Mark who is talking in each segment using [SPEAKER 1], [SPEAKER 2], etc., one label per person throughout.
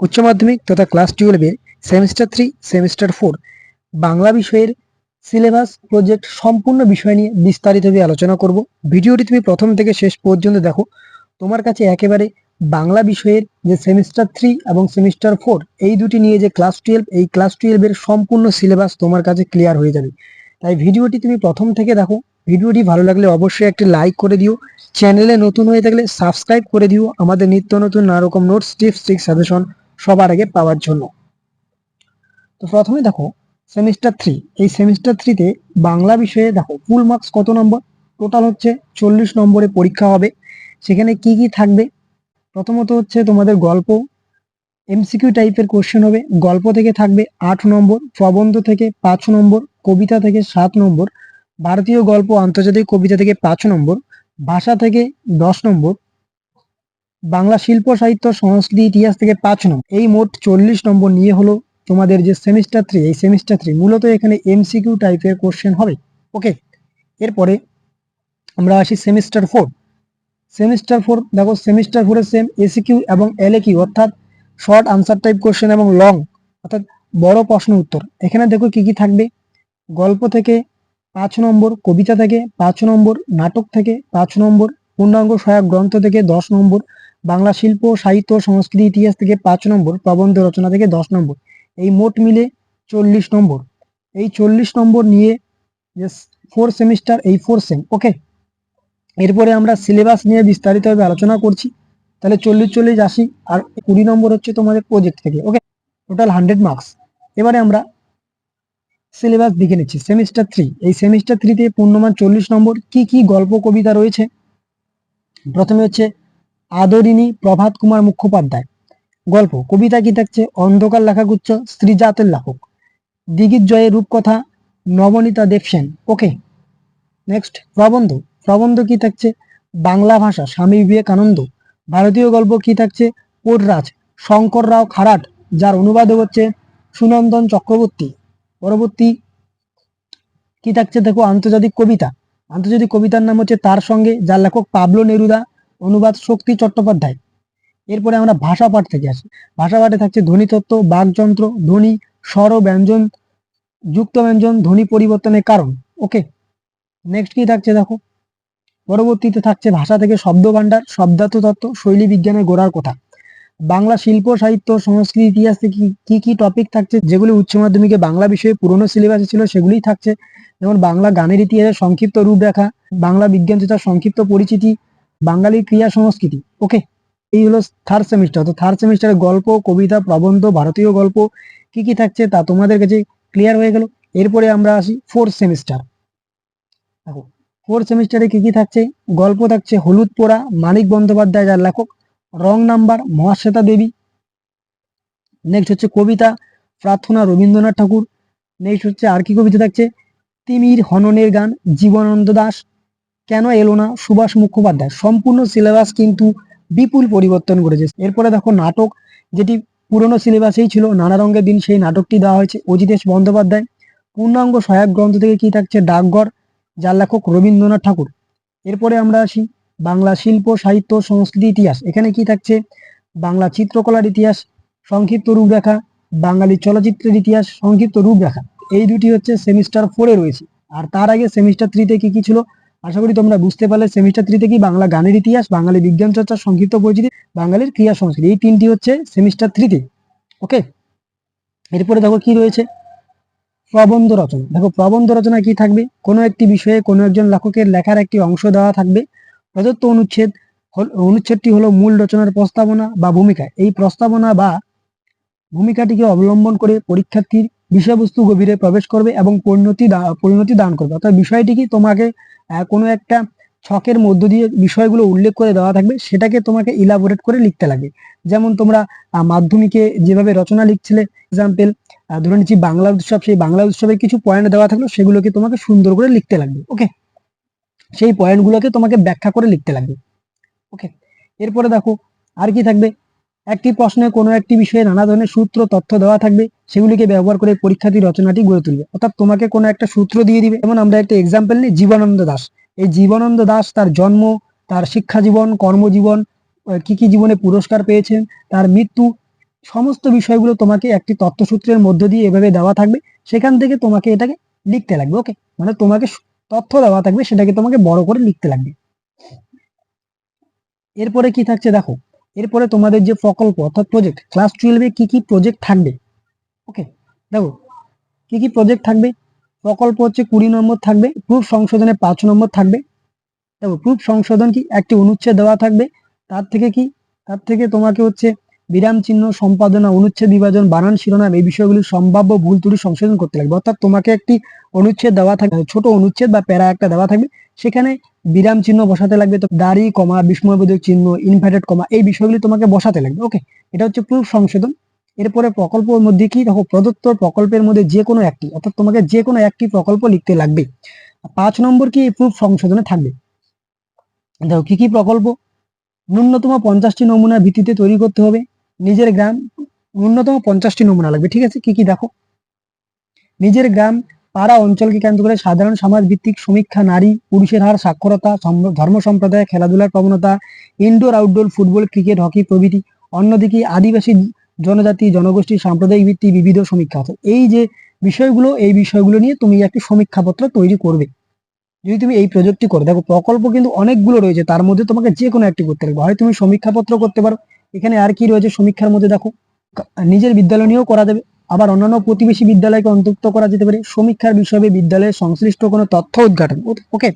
[SPEAKER 1] উচ্চ মাধ্যমিক তথা ক্লাস টুয়েলভের semester three semester four Bangla বিষয়ের সিলেবাস প্রজেক্ট সম্পূর্ণ বিষয় নিয়ে বিস্তারিতভাবে আলোচনা করব। ভিডিওটি তুমি প্রথম থেকে শেষ পর্যন্ত দেখো। তোমার কাছে একেবারে বাংলা বিষয়ের যে সেমিস্টার থ্রি এবং সেমিস্টার ফোর এই দুটি নিয়ে যে ক্লাস টুয়েলভ এই ক্লাস টুয়েলভের সম্পূর্ণ সিলেবাস তোমার কাছে ক্লিয়ার হয়ে যাবে। তাই ভিডিওটি তুমি প্রথম থেকে দেখো। ভিডিওটি ভালো লাগলে অবশ্যই একটি লাইক করে দিও। চ্যানেলে নতুন হয়ে থাকলে সাবস্ক্রাইব করে দিও। আমাদের নিত্য নতুন নানা রকম নোটস টিপস ট্রিক্স সাজেশন সবার আগে পাওয়ার জন্য। তো প্রথমে দেখো সেমিস্টার থ্রি এই সেমিস্টার থ্রিতে বাংলা বিষয়ে দেখো ফুল মার্কস কত নম্বর টোটাল হচ্ছে চল্লিশ নম্বরে পরীক্ষা হবে। সেখানে কি কি থাকবে? প্রথমত হচ্ছে তোমাদের গল্প। এমসিকিউ টাইপের কোশ্চেন হবে। গল্প থেকে থাকবে আট নম্বর, প্রবন্ধ থেকে পাঁচ নম্বর, কবিতা থেকে সাত নম্বর, ভারতীয় গল্প আন্তর্জাতিক কবিতা থেকে পাঁচ নম্বর, ভাষা থেকে দশ নম্বর বাংলা শিল্প, সাহিত্য, সংস্কৃতি, ইতিহাস থেকে পাঁচ নম্বর এই মোট চল্লিশ নম্বর নিয়ে হলো তোমাদের যে সেমিস্টার থ্রি এই সেমিস্টার থ্রি মূলত এখানে এমসিকিউ টাইপের কোশ্চেন হবে। ওকে এরপরে আমরা আসি সেমিস্টার ফোর সেমিস্টার ফোর দেখো সেমিস্টার ফোরের সেম এসিকিউ এবং এলএকিউ অর্থাৎ শর্ট আনসার টাইপ কোশ্চেন এবং লং অর্থাৎ বড় প্রশ্ন উত্তর। এখানে দেখো কি কি থাকবে? গল্প থেকে পাঁচ নম্বর, কবিতা থেকে পাঁচ নম্বর, নাটক থেকে পাঁচ নম্বর, পূর্ণাঙ্গ সহায়ক গ্রন্থ থেকে দশ নম্বর বাংলা শিল্প, সাহিত্য, সংস্কৃতি, ইতিহাস থেকে পাঁচ নম্বর, প্রবন্ধ রচনা থেকে দশ নম্বর। এই মোট মিলে চল্লিশ নম্বর। এই চল্লিশ নম্বর নিয়ে ফোর সেমিস্টার এই ফোর সেম ওকে এরপরে আমরা সিলেবাস নিয়ে বিস্তারিতভাবে আলোচনা করছি। তাহলে চল্লিশ চল্লিশ, আশি আর কুড়ি নম্বর হচ্ছে তোমাদের প্রজেক্ট থেকে ওকে টোটাল হান্ড্রেড মার্কস এবারে আমরা সিলেবাস দেখে নিচ্ছি। সেমিস্টার থ্রি এই সেমিস্টার থ্রিতে পূর্ণমান চল্লিশ নম্বর। কি কি গল্প, কবিতা রয়েছে? প্রথমে হচ্ছে আদরিণী প্রভাত কুমার মুখোপাধ্যায়। গল্প, কবিতা কি থাকছে? অন্ধকার লেখাগুচ্ছ স্ত্রীজাতের লেখক। দিগির জয়ের রূপকথা, নবনীতা দেবসেন ওকে নেক্সট প্রবন্ধ। প্রবন্ধ কি থাকছে? বাংলা ভাষা, স্বামী বিবেকানন্দ। ভারতীয় গল্প কি থাকছে? পোটরাজ, শঙ্কর রাও খারাট, যার অনুবাদ হচ্ছে সুনন্দন চক্রবর্তী। পরবর্তী কি থাকছে? দেখো, আন্তর্জাতিক কবিতা। আন্তর্জাতিক কবিতার নাম হচ্ছে তার সঙ্গে, যার লেখক পাবলো নেরুদা। অনুবাদ শক্তি চট্টোপাধ্যায়। এরপরে আমরা ভাষা পাঠ থেকে আসি। ভাষা পাঠে থাকছে ধ্বনিতত্ত্ব বাকযন্ত্র ধ্বনি, স্বর ব্যঞ্জন, যুক্ত ব্যঞ্জন, ধ্বনি পরিবর্তনের কারণ। ওকে? নেক্সট কি থাকছে দেখো? পরবর্তীতে থাকছে ভাষা থেকে শব্দ ভাণ্ডার শব্দার্থ তত্ত্ব শৈলী বিজ্ঞানের গোড়ার কথা। বাংলা শিল্প, সাহিত্য, সংস্কৃতি, ইতিহাস থেকে কি- কি টপিক থাকছে? যেগুলি উচ্চ মাধ্যমিকে বাংলা বিষয়ে পুরনো সিলেবাসে ছিল, সেগুলিই থাকছে। যেমন বাংলা গানের ইতিহাসের সংক্ষিপ্ত রূপরেখা, বাংলা বিজ্ঞান চর্চার সংক্ষিপ্ত পরিচিতি বাঙালি ক্রিয়া সংস্কৃতি ওকে এই হলো থার্ড সেমিস্টার তো থার্ড সেমিস্টারে গল্প, কবিতা, প্রবন্ধ, ভারতীয় গল্প, কি কি থাকছে তা তোমাদের কাছে ক্লিয়ার হয়ে গেল। এরপরে আমরা আসি ফোর্থ সেমিস্টার দেখো ফোর্থ সেমিস্টারে কি কি থাকছে? গল্প থাকছে হলুদ পোড়া, মানিক বন্দ্যোপাধ্যায় যার লেখক, wrong number, Mahasweta Devi. Next হচ্ছে কবিতা, প্রার্থনা রবীন্দ্রনাথ ঠাকুর। নেক্সট হচ্ছে আর কি কবিতা থাকছে? তিমির হননের গান, জীবনানন্দ দাস। কেন এলো না? সুভাষ মুখোপাধ্যায়। সম্পূর্ণ সিলেবাস কিন্তু বিপুল পরিবর্তন করেছে এরপরে দেখো নাটক, যেটি পুরনো সিলেবাসেই ছিল। নানা রঙের দিন সেই নাটকটি দেওয়া হয়েছে। অজিতেশ বন্দ্যোপাধ্যায়। পূর্ণাঙ্গ সহায়ক গ্রন্থ থেকে কি থাকছে? ডাকঘর, যার লেখক রবীন্দ্রনাথ ঠাকুর। এরপরে আমরা আসি বাংলা শিল্প, সাহিত্য, সংস্কৃতি, ইতিহাস। এখানে কি থাকছে? বাংলা চিত্রকলার ইতিহাস, সংক্ষিপ্ত রূপরেখা, বাঙালি চলচ্চিত্রের ইতিহাস, সংক্ষিপ্ত রূপরেখা। এই দুটি হচ্ছে সেমিস্টার ফোরে রয়েছে। আর তার আগে সেমিস্টার থ্রিতে কি কি ছিল? আশা করি তোমরা বুঝতে পারলে সেমিস্টার থ্রিতে কি বাংলা গানের ইতিহাস, বাঙালি বিজ্ঞান চর্চা, সংক্ষিপ্ত পরিচিতি বাঙালির ক্রিয়া সংস্কৃতি, এই তিনটি হচ্ছে সেমিস্টার থ্রিতে ওকে এরপরে দেখো কি রয়েছে? প্রবন্ধ রচনা, দেখো প্রবন্ধ রচনা কি থাকবে? কোনো একটি বিষয়ে কোনো একজন লেখকের লেখার একটি অংশ দেওয়া থাকবে। প্রদত্ত অনুচ্ছেদ অনুচ্ছেদটি হলো মূল রচনার প্রস্তাবনা বা ভূমিকা। এই প্রস্তাবনা বা ভূমিকাটিকে অবলম্বন করে পরীক্ষার্থীর বিষয়বস্তু গভীরে প্রবেশ করবে এবং পরিণতি পরিণতি দান করবে। অর্থাৎ বিষয়টি কি? তোমাকে কোনো একটা ছকের মধ্য দিয়ে বিষয়গুলো উল্লেখ করে দেওয়া থাকবে, সেটাকে তোমাকে ইলাবোরেট করে লিখতে লাগবে যেমন তোমরা মাধ্যমিকে যেভাবে রচনা লিখছিলে এক্সাম্পল ধরে নিচ্ছি বাংলা উৎসব, সেই বাংলা উৎসবের কিছু পয়েন্ট দেওয়া থাকল, সেগুলোকে তোমাকে সুন্দর করে লিখতে লাগবে ওকে সেই পয়েন্টগুলোকে তোমাকে ব্যাখ্যা করে লিখতে লাগবে ওকে এরপরে দেখো, আর কি থাকবে? একটি প্রশ্নে কোনো একটি বিষয়ে নানা ধরনের সূত্র, তথ্য দেওয়া থাকবে, সেগুলিকে ব্যবহার করে পরীক্ষার্থী রচনাটি গড়ে তুলবে। অর্থাৎ তোমাকে কোনো একটা সূত্র দিয়ে দিবে। যেমন আমরা একটা এক্সাম্পল নিই, জীবনানন্দ দাস। এই জীবনানন্দ দাস তার জন্ম, তার শিক্ষা জীবন, কর্মজীবন কি কি জীবনে পুরস্কার পেয়েছেন, তার মৃত্যু, সমস্ত বিষয়গুলো তোমাকে একটি তথ্যসূত্রের মধ্য দিয়ে এভাবে দেওয়া থাকবে। সেখান থেকে তোমাকে এটাকে লিখতে লাগবে ওকে মানে তোমাকে তথ্য দেওয়া থাকবে, সেটাকে তোমাকে বড় করে লিখতে লাগবে। এরপরে কি থাকছে দেখো এরপরে তোমাদের যে প্রকল্প, অর্থাৎ প্রজেক্ট ক্লাস টুয়েলভে কি কি প্রজেক্ট থাকবে? ওকে দেখো, কি কি প্রজেক্ট থাকবে? প্রকল্প হচ্ছে কুড়ি নম্বর থাকবে প্রুফ সংশোধনে পাঁচ নম্বর থাকবে। দেখো প্রুফ সংশোধন কি? একটি অনুচ্ছেদ দেওয়া থাকবে। তার থেকে কি? তার থেকে তোমাকে হচ্ছে বিরাম চিহ্ন, সম্পাদনা, অনুচ্ছেদ, বিভাজন, বানান শিরোনাম এই বিষয়গুলি সম্ভাব্য ভুল ত্রুটি সংশোধন করতে লাগবে। অর্থাৎ তোমাকে একটি অনুচ্ছেদ দেওয়া থাকবে, ছোট অনুচ্ছেদ বা প্যারা একটা দেওয়া থাকবে। সেখানে বিরাম চিহ্ন বসাতে লাগবে তো দাড়ি, কমা, বিস্ময়বোধক চিহ্ন ইনভার্টেড কমা এই বিষয়গুলি তোমাকে বসাতে লাগবে। ওকে এটা হচ্ছে প্রুফ সংশোধন। এরপরে প্রকল্পের মধ্যে কি? দেখো, প্রদত্ত প্রকল্পের মধ্যে যে কোনো একটি, অর্থাৎ তোমাকে যে কোনো একটি প্রকল্প লিখতে লাগবে। পাঁচ নম্বর কি? প্রুফ সংশোধনে থাকবে। দেখো, কি কি প্রকল্প? ন্যূনতম পঞ্চাশটি নমুনা ভিত্তিতে তৈরি করতে হবে। নিজের গ্রাম ন্যূনতম পঞ্চাশটি নমুনা লাগবে, ঠিক আছে? কি কি দেখো? নিজের গ্রাম, পাড়া অঞ্চলকে কেন্দ্র করে সাধারণ সমাজ ভিত্তিক সমীক্ষা, নারী, পুরুষের হার, সাক্ষরতা ধর্ম সম্প্রদায়, খেলাধুলার প্রবণতা indoor outdoor football cricket hockey প্রভৃতি। অন্যদিকে আদিবাসী জনজাতি, জনগোষ্ঠী, সাম্প্রদায়িক ভিত্তি বিবিধ সমীক্ষা আছে। এই যে বিষয়গুলো, এই বিষয়গুলো নিয়ে তুমি একটি সমীক্ষাপত্র তৈরি করবে। যদি তুমি এই প্রজেক্টটি করো, দেখো প্রকল্প কিন্তু অনেকগুলো রয়েছে, তার মধ্যে তোমাকে যে কোনো একটি করতে লাগবে। হয় তুমি সমীক্ষাপত্র করতে পারো এখানে আর কি রয়েছে সমীক্ষার মধ্যে দেখো, নিজের বিদ্যালয় নিয়েও করা যাবে, আবার অন্যান্য প্রতিবেশী বিদ্যালয়কে অন্তর্ভুক্ত করা যেতে পারে। সমীক্ষার বিষয়ে বিদ্যালয়ের সংশ্লিষ্ট কোনো তথ্য উদ্ঘাটন। ওকে,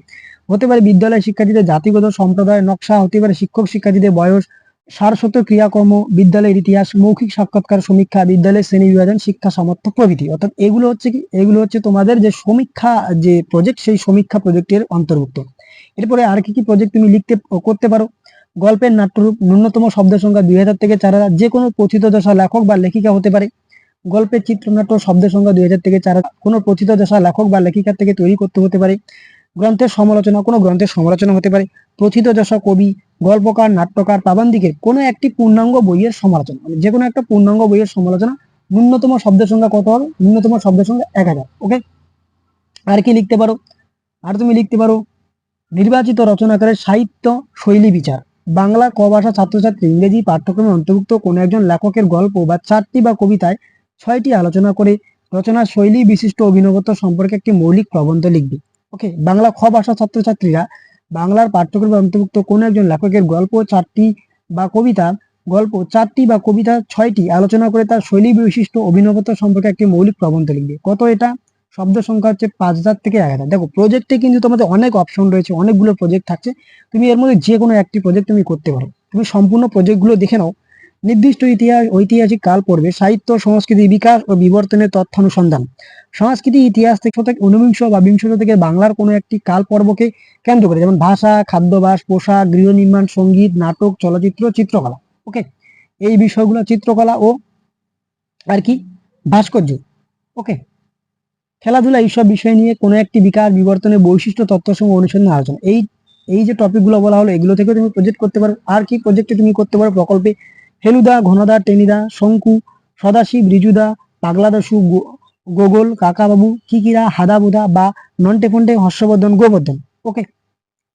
[SPEAKER 1] হতে পারে বিদ্যালয় শিক্ষার্থীদের জাতিগত সম্প্রদায়, নকশা, হতে পারে শিক্ষক শিক্ষার্থীদের বয়স সারস্বত ক্রিয়াকর্ম, বিদ্যালয়ের ইতিহাস, মৌখিক সাক্ষাৎকার সমীক্ষা, বিদ্যালয়ের শ্রেণি বিভাজন, শিক্ষা সামর্থ্য প্রভৃতি। অর্থাৎ এগুলো হচ্ছে কি, এগুলো হচ্ছে তোমাদের যে সমীক্ষা, যে প্রজেক্ট সেই সমীক্ষা প্রজেক্টের অন্তর্ভুক্ত। এরপরে আর কি কি প্রজেক্ট তুমি লিখতে, করতে পারো? গল্পের নাট্যরূপ ন্যূনতম শব্দ সংখ্যা দুই হাজার থেকে চার হাজার, যে কোনো প্রথিত দশা লেখক বা লেখিকা হতে পারে। গল্পের চিত্রনাট্য শব্দ সংখ্যা দুই হাজার থেকে চার হাজার, কোনো প্রথিত দশা লেখক বা লেখিকার থেকে তৈরি করতে হতে পারে। গ্রন্থের সমালোচনা, কোনো গ্রন্থের সমালোচনা হতে পারে। প্রথিত দশা, কবি, গল্পকার, নাট্যকার, প্রাবন্ধিকের কোনো একটি পূর্ণাঙ্গ বইয়ের সমালোচনা মানে যে কোনো একটা পূর্ণাঙ্গ বইয়ের সমালোচনা ন্যূনতম শব্দ সংখ্যা কত হবে? ন্যূনতম শব্দ সংখ্যা এক হাজার ওকে আর কি লিখতে পারো? আর তুমি লিখতে পারো, নির্বাচিত রচনাকারের সাহিত্য শৈলী বিচার। বাংলা ক ভাষা ছাত্রছাত্রী ইংরেজি পাঠ্যক্রমে অন্তর্ভুক্ত কোনো একজন লেখকের গল্প বা চারটি বা কবিতায় ছয়টি আলোচনা করে রচনার শৈলী বিশিষ্ট অভিনবত্ব সম্পর্কে একটি মৌলিক প্রবন্ধ লিখবে। ওকে বাংলা খ ভাষা ছাত্রছাত্রীরা বাংলার পাঠ্যক্রমে অন্তর্ভুক্ত কোনো একজন লেখকের গল্প, চারটি বা কবিতা, গল্প, চারটি বা কবিতা, ছয়টি আলোচনা করে তার শৈলী বিশিষ্ট অভিনবত্ব সম্পর্কে একটি মৌলিক প্রবন্ধ লিখবে। কত এটা? শব্দ সংখ্যা হচ্ছে পাঁচ হাজার থেকে এক হাজার। দেখো প্রজেক্টে কিন্তু তোমাদের অনেক অপশন রয়েছে, অনেকগুলো প্রজেক্ট থাকছে। তুমি এর মধ্যে যে কোনো একটি প্রজেক্ট তুমি করতে পারো। তুমি সম্পূর্ণ প্রজেক্টগুলো দেখে নাও। নির্দিষ্ট ইতিহাস ঐতিহাসিক কাল পড়বে। সাহিত্য, সংস্কৃতি, বিকাশ ও বিবর্তনের তথ্য অনুসন্ধান সংস্কৃতি, ইতিহাস থেকে ঊনবিংশ বা বিংশ থেকে বাংলার কোনো একটি কাল পর্বকে কেন্দ্র করে, যেমন ভাষা, খাদ্যাভাস, পোশাক, গৃহ নির্মাণ, সংগীত, নাটক, চলচ্চিত্র, চিত্রকলা। ওকে এই বিষয়গুলো চিত্রকলা ও আর কি ভাস্কর্য। ওকে খেলাধুলা এইসব বিষয় নিয়ে কোনো একটি বিকাশ বিবর্তনের বৈশিষ্ট্য তত্ত্বসমূহ অনুসন্ধান আলোচনা। এই এই যে টপিকগুলো বলা হলো, এগুলো থেকে তুমি প্রজেক্ট করতে পারো। আর কি প্রজেক্টে তুমি করতে পারো প্রকল্পে? ফেলুদা, ঘনদা, টেনিদা, শঙ্কু, সদাশিব, রিজুদা পাগলাদাসু গোগল, কাকাবাবু, কিকিরা, হাদাবুদা বা নন্টে ফন্টে হর্ষবর্ধন, গোবর্ধন। ওকে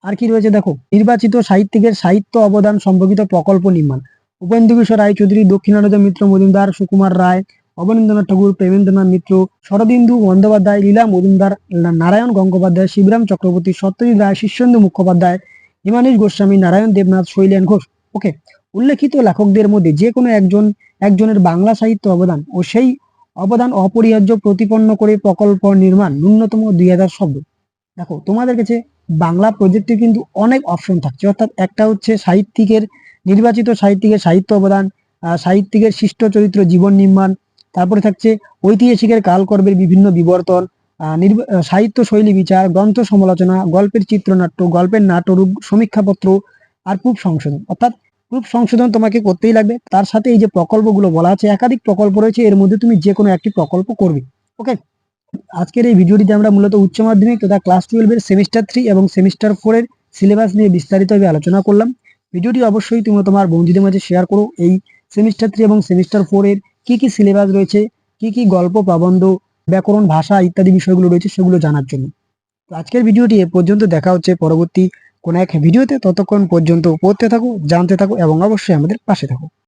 [SPEAKER 1] আর কি রয়েছে দেখো? নির্বাচিত সাহিত্যিকের সাহিত্য অবদান সম্পর্কিত প্রকল্প নির্মাণ। উপেন্দ্র কিশোর রায়চৌধুরী, দক্ষিণানন্দ মিত্র মজুমদার, সুকুমার রায় অবনীন্দ্রনাথ ঠাকুর, প্রেমেন্দ্রনাথ মিত্র, শরদিন্দু বন্দ্যোপাধ্যায়, লীলা মজুমদার, নারায়ণ গঙ্গোপাধ্যায়, শিবরাম চক্রবর্তী, সত্যজিৎ রায় শীর্ষেন্দু মুখোপাধ্যায়, হিমানীশ গোস্বামী, নারায়ণ দেবনাথ, শৈলেন ঘোষ। ওকে উল্লেখিত লেখকদের মধ্যে যে কোনো একজন, একজনের বাংলা সাহিত্য অবদান ও সেই অবদান অপরিহার্য, প্রতিপন্ন করে প্রকল্প নির্মাণ ন্যূনতম দুই হাজার শব্দ। দেখো, তোমাদের কাছে বাংলা প্রজেক্টে কিন্তু অনেক অপশন থাকছে। অর্থাৎ একটা হচ্ছে সাহিত্যিকের, নির্বাচিত সাহিত্যিকের সাহিত্য অবদান সাহিত্যিকের শিষ্ট চরিত্র জীবন নির্মাণ তারপরে থাকছে ঐতিহাসিকের কালকর্মের বিভিন্ন বিবর্তন সাহিত্য শৈলী বিচার, গ্রন্থ সমালোচনা, গল্পের চিত্রনাট্য, গল্পের নাটরূপ সমীক্ষাপত্র আর প্রুফ সংশোধন। অর্থাৎ প্রুফ সংশোধন তোমাকে করতেই লাগবে। তার সাথে এই যে প্রকল্পগুলো বলা আছে, একাধিক প্রকল্প রয়েছে। এর মধ্যে তুমি যে কোনো একটি প্রকল্প করবে। ওকে আজকের এই ভিডিওটিতে আমরা মূলত উচ্চ মাধ্যমিক তথা ক্লাস টুয়েলভের সেমিস্টার থ্রি এবং সেমিস্টার ফোর এর সিলেবাস নিয়ে বিস্তারিতভাবে আলোচনা করলাম। ভিডিওটি অবশ্যই তুমি তোমার বন্ধুদের মাঝে শেয়ার করো। এই সেমিস্টার থ্রি এবং সেমিস্টার ফোর এর কি কি সিলেবাস রয়েছে, কি কি গল্প প্রবন্ধ, ব্যাকরণ, ভাষা ইত্যাদি বিষয়গুলো রয়েছে সেগুলো জানার জন্য। তো আজকের ভিডিওটি এ পর্যন্ত, দেখা হচ্ছে পরবর্তী কোনো এক ভিডিওতে, ততক্ষণ পর্যন্ত পড়তে থাকো, জানতে থাকো এবং অবশ্যই আমাদের পাশে থাকো।